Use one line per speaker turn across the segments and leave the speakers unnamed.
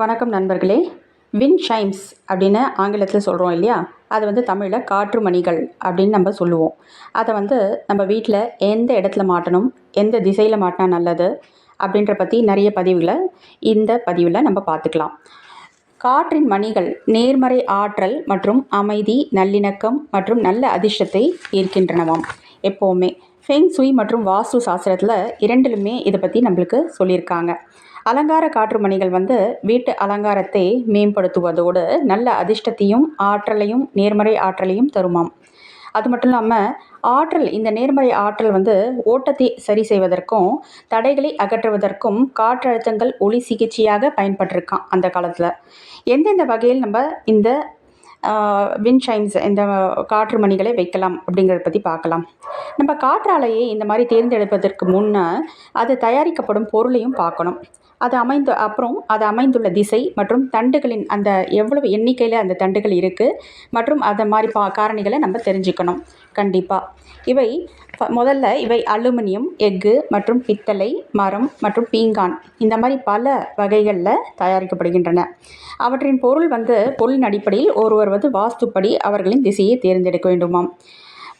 வணக்கம் நண்பர்களே. வின் ஷைம்ஸ் அப்படின்னு ஆங்கிலத்தில் சொல்கிறோம் இல்லையா? அது வந்து தமிழில் காற்று மணிகள் அப்படின்னு நம்ம சொல்லுவோம். அதை வந்து நம்ம வீட்டில் எந்த இடத்துல மாட்டணும் எந்த திசையில் மாட்டினா நல்லது அப்படின்ற பற்றி நிறைய பதிவுகளை இந்த பதிவில் நம்ம பார்த்துக்கலாம். காற்றின் மணிகள் நேர்மறை ஆற்றல் மற்றும் அமைதி நல்லிணக்கம் மற்றும் நல்ல அதிர்ஷ்டத்தை ஈர்க்கின்றனவாம். எப்போவுமே. ஃபெங் சுய் மற்றும் வாஸ்து சாஸ்திரத்தில் இரண்டிலுமே இதை பற்றி நம்மளுக்கு சொல்லியிருக்காங்க. அலங்கார காற்று மணிகள் வந்து வீட்டு அலங்காரத்தை மேம்படுத்துவதோடு நல்ல அதிர்ஷ்டத்தையும் ஆற்றலையும் நேர்மறை ஆற்றலையும் தருமாம். அது மட்டும் இல்லாமல் ஆற்றல் இந்த நேர்மறை ஆற்றல் வந்து ஓட்டத்தை சரி செய்வதற்கும் தடைகளை அகற்றுவதற்கும் காற்றழுத்தங்கள் ஒளி சிகிச்சையாக பயன்பட்டிருக்கான் அந்த காலத்தில். எந்தெந்த வகையில் நம்ம இந்த வின்ஷைன்ஸ் இந்த காற்று மணிகளை வைக்கலாம் அப்படிங்கிறத பற்றி பார்க்கலாம். நம்ம காற்றாலையை இந்த மாதிரி தேர்ந்தெடுப்பதற்கு முன்னே அது தயாரிக்கப்படும் பொருளையும் பார்க்கணும். அது அமைந்த அப்புறம் அது அமைந்துள்ள திசை மற்றும் தண்டுகளின் அந்த எவ்வளவு எண்ணிக்கையில் அந்த தண்டுகள் இருக்குது மற்றும் அந்த மாதிரி பா காரணிகளை நம்ம தெரிஞ்சுக்கணும். கண்டிப்பாக இவை முதல்ல இவை அலுமினியம் எஃகு மற்றும் பித்தளை மரம் மற்றும் பீங்கான் இந்த மாதிரி பல வகைகளில் தயாரிக்கப்படுகின்றன. அவற்றின் பொருள் வந்து பொருளின் அடிப்படையில் ஒருவர் வருவது வாஸ்துப்படி அவர்களின் திசையை தேர்ந்தெடுக்க வேண்டுமாம்.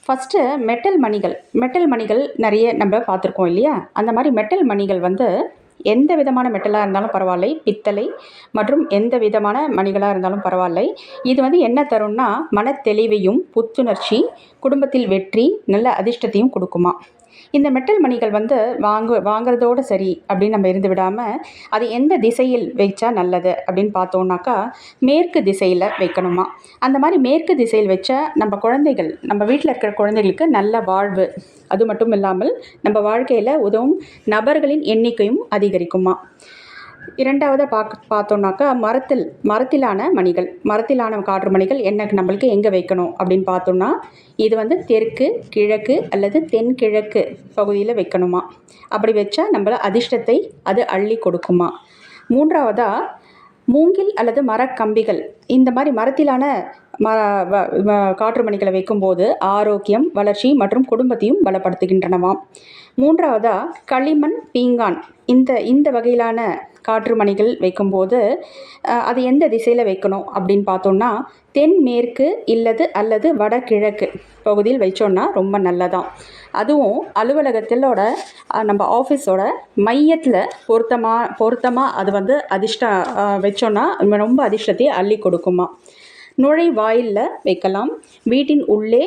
ஃபஸ்ட்டு மெட்டல் மணிகள். மெட்டல் மணிகள் நிறைய நம்ம பார்த்துருக்கோம் இல்லையா? அந்த மாதிரி மெட்டல் மணிகள் வந்து எந்த விதமான மெட்டலாக இருந்தாலும் பரவாயில்லை. பித்தளை மற்றும் எந்த விதமான மணிகளாக இருந்தாலும் பரவாயில்லை. இது வந்து என்ன தரும்னா மனத்தெளிவையும் புத்துணர்ச்சி குடும்பத்தில் வெற்றி நல்ல அதிர்ஷ்டத்தையும் கொடுக்குமா. இந்த மெட்டல் மணிகள் வந்து வாங்கு வாங்குறதோட சரி அப்படின்னு நம்ம இருந்து விடாமல் அது எந்த திசையில் வைச்சா நல்லது அப்படின்னு பார்த்தோம்னாக்கா மேற்கு திசையில் வைக்கணுமா? அந்த மாதிரி மேற்கு திசையில் வச்சா நம்ம குழந்தைகள் நம்ம வீட்டில் இருக்கிற குழந்தைகளுக்கு நல்ல வாழ்வு. அது மட்டும் இல்லாமல் நம்ம வாழ்க்கையில் உதவும் நபர்களின் எண்ணிக்கையும் அதிகரிக்குமா? இரண்டாவதாக பார்க்க பார்த்தோம்னாக்கா மரத்தில் மரத்திலான மணிகள் மரத்திலான காற்று மணிகள் என்ன நம்மளுக்கு எங்கே வைக்கணும் அப்படின்னு பார்த்தோம்னா இது வந்து தெற்கு கிழக்கு அல்லது தென்கிழக்கு பகுதியில் வைக்கணுமா? அப்படி வச்சா நம்மள அதிர்ஷ்டத்தை அது அள்ளி கொடுக்குமா? மூன்றாவதாக மூங்கில் அல்லது மரக்கம்பிகள் இந்த மாதிரி மரத்திலான ம வ- காற்று மணிகளை வைக்கும்போது ஆரோக்கியம் வளர்ச்சி மற்றும் குடும்பத்தையும் பலப்படுத்துகின்றனவாம். மூன்றாவதாக களிமண் பீங்கான் இந்த இந்த வகையிலான காற்று மணிகள் வைக்கும்போது அது எந்த திசையில் வைக்கணும் அப்படின்னு பார்த்தோம்னா தென்மேற்கு இல்லது அல்லது வடகிழக்கு பகுதியில் வைச்சோன்னா ரொம்ப நல்லதான். அதுவும் அலுவலகத்திலோட நம்ம ஆஃபீஸோட மையத்தில் பொருத்தமாக பொருத்தமாக அது வந்து அதிர்ஷ்ட வச்சோன்னா ரொம்ப அதிர்ஷ்டத்தை அள்ளி கொடுக்குமா. நுழைவாயிலில் வைக்கலாம். வீட்டின் உள்ளே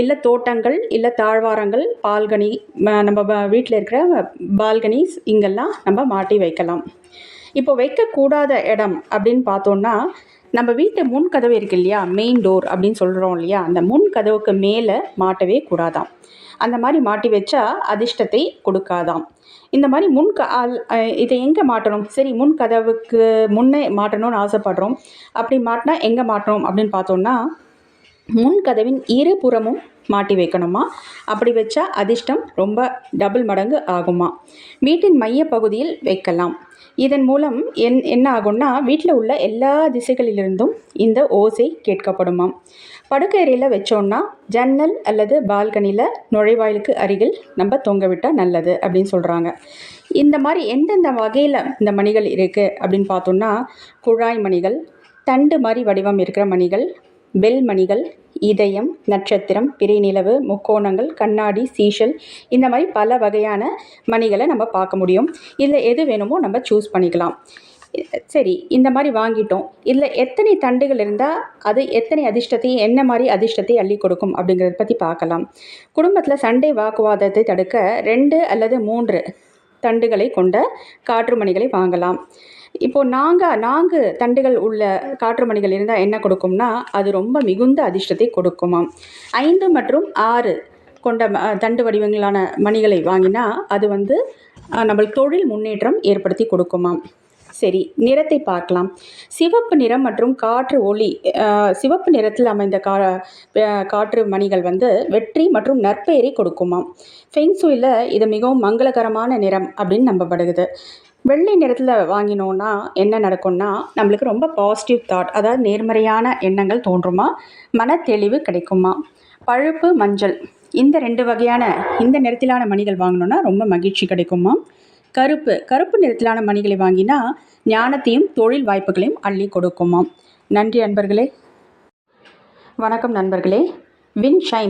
இல்லை தோட்டங்கள் இல்லை தாழ்வாரங்கள் பால்கனி நம்ம வீட்டில் இருக்கிற பால்கனிஸ் இங்கெல்லாம் நம்ம மாட்டி வைக்கலாம். இப்போ வைக்கக்கூடாத இடம் அப்படின்னு பார்த்தோன்னா நம்ம வீட்டு முன் கதவு இருக்கு இல்லையா? மெயின் டோர் அப்படின்னு சொல்கிறோம் இல்லையா? அந்த முன் கதவுக்கு மேலே மாட்டவே கூடாதாம். அந்த மாதிரி மாட்டி வச்சா அதிர்ஷ்டத்தை கொடுக்காதாம். இந்த மாதிரி முன் க இதை எங்கே மாட்டணும்? சரி முன் கதவுக்கு முன்னே மாட்டணும்னு ஆசைப்படுறோம். அப்படி மாட்டினா எங்கே மாட்டணும் அப்படின்னு பார்த்தோம்னா முன் கதவின் இருபுறமும் மாட்டி வைக்கணுமா? அப்படி வச்சா அதிர்ஷ்டம் ரொம்ப டபுள் மடங்கு ஆகுமா? வீட்டின் மைய பகுதியில் வைக்கலாம். இதன் மூலம் என் என்ன ஆகும்னா வீட்டில் உள்ள எல்லா திசைகளிலிருந்தும் இந்த ஓசை கேட்கப்படுமாம். படுக்கையறையில் வச்சோம்னா ஜன்னல் அல்லது பால்கனியில் நுழைவாயிலுக்கு அருகில் நம்ம தொங்க விட்டால் நல்லது அப்படின்னு சொல்கிறாங்க இந்த மாதிரி எந்தெந்த வகையில் இந்த மணிகள் இருக்குது அப்படின்னு பார்த்தோம்னா குழாய் மணிகள் தண்டு மாதிரி வடிவம் இருக்கிற மணிகள் பெல்மணிகள் இதயம் நட்சத்திரம் பிறைநிலவு முக்கோணங்கள் கண்ணாடி சீஷல் இந்த மாதிரி பல வகையான மணிகளை நம்ம பார்க்க முடியும். இதில் எது வேணுமோ நம்ம சூஸ் பண்ணிக்கலாம். சரி இந்த மாதிரி வாங்கிட்டோம். இதில் எத்தனை தண்டுகள் இருந்தால் அது எத்தனை அதிர்ஷ்டத்தை என்ன மாதிரி அதிர்ஷ்டத்தை அள்ளி கொடுக்கும் அப்படிங்கிறத பற்றி பார்க்கலாம். குடும்பத்தில் சண்டை வாக்குவாதத்தை தடுக்க ரெண்டு அல்லது மூன்று தண்டுகளை கொண்ட காற்று மணிகளை வாங்கலாம். இப்போ நாங்கள் நான்கு தண்டுகள் உள்ள காற்று மணிகள் இருந்தால் என்ன கொடுக்கும்னா அது ரொம்ப மிகுந்த அதிர்ஷ்டத்தை கொடுக்குமாம். ஐந்து மற்றும் ஆறு கொண்ட தண்டு வடிவங்களான மணிகளை வாங்கினா அது வந்து அஹ், நம்மளுக்கு தொழில் முன்னேற்றம் ஏற்படுத்தி கொடுக்குமாம். சரி நிறத்தை பார்க்கலாம். சிவப்பு நிறம் மற்றும் காற்று ஒளி சிவப்பு நிறத்தில் அமைந்த கா காற்று மணிகள் வந்து வெற்றி மற்றும் நற்பெயரை கொடுக்குமாம். ஃபெங்சுயில் இது மிகவும் மங்களகரமான நிறம் அப்படின்னு நம்பப்படுகிறது. வெள்ளை நிறத்தில் வாங்கினோன்னா என்ன நடக்கும்னா நம்மளுக்கு ரொம்ப பாசிட்டிவ் தாட் அதாவது நேர்மறையான எண்ணங்கள் தோன்றுமா? மனத்தெளிவு கிடைக்குமா? பழுப்பு மஞ்சள் இந்த ரெண்டு வகையான இந்த நிறத்திலான மணிகள் வாங்கினோன்னா ரொம்ப மகிழ்ச்சி கிடைக்குமா? கருப்பு கருப்பு நிறத்திலான மணிகளை வாங்கினா ஞானத்தையும் தொழில் வாய்ப்புகளையும் அள்ளி கொடுக்குமாம் நன்றி நண்பர்களே வணக்கம் நண்பர்களே. Win shine